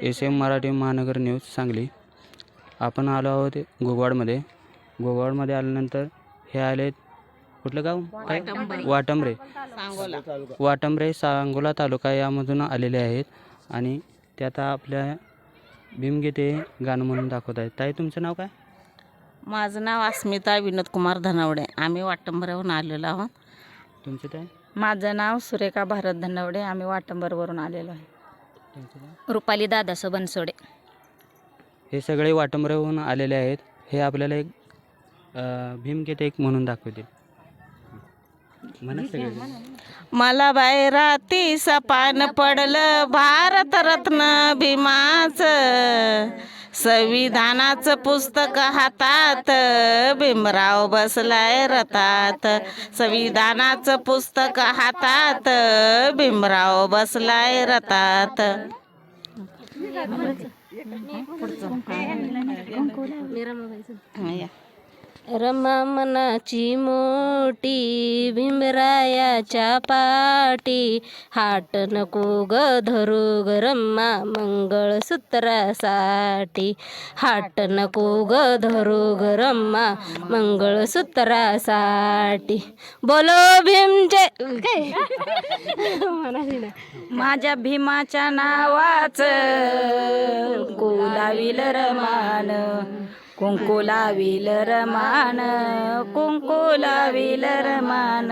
S M Marathi महानगर news Sangli. आपण आलो आहोत गोगवाडमध्ये गोगवाडमध्ये आल्यानंतर हे आले कुठलं गाव? काय? वाटंबरे. वाटंबरे. सांगोला. तालुका यामधून आलेले आहेत आणि ते आता आपल्या भीमगीते गाणं म्हणून दाखवत आहेत. ताई तुमचं नाव काय? माझं नाव अस्मिता विनोद कुमार धनावडे. आम्ही वाटंबऱ्याहून आलेलो आहोत. तुमचं काय? माझं नाव सुरेखा भारत धनवडे. आम्ही वाटंबरवरून आलेलो आहे. रुपाली दादास बनसोडे. हे सगळे वाटंबऱ्याहून आलेले आहेत. हे आपल्याला एक अं, भीमगीत एक म्हणून दाखवतील. म्हणा सगळे मला बायराती सपान पडलं. भारतरत्न भीमाचं. संविधानाचं पुस्तक हातात. भीमराव बसलाय रतात संविधानाचं पुस्तक हातात. भीमराव बसलाय रतात रमा मनाची मोठी भीमरायाच्या पाटी हाट नको ग धरू ग रम्मा मंगळसूत्रासाठी. हाट नको ग धरू ग रम्मा मंगळसूत्रासाठी. बोलो भीम जय माझ्या भीमाच्या नावाचं कोलाविल रमा कुंकू लाविल रमान कुंकू लाविल रमान.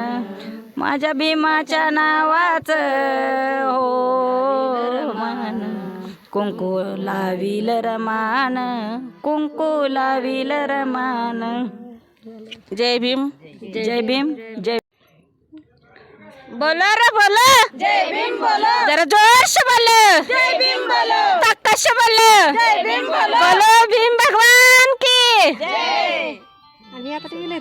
माझ्या भीमाच्या नावाचं हो मान कुंकू लाविल रमान कुंकू लाविल रमान. जय भीम जय भीम जय बोलो रे बोलो. जय भीम बोलो. जरा जोश बोलो. जय भीम बोलो. ताकश बोलो. जय भीम बोलो.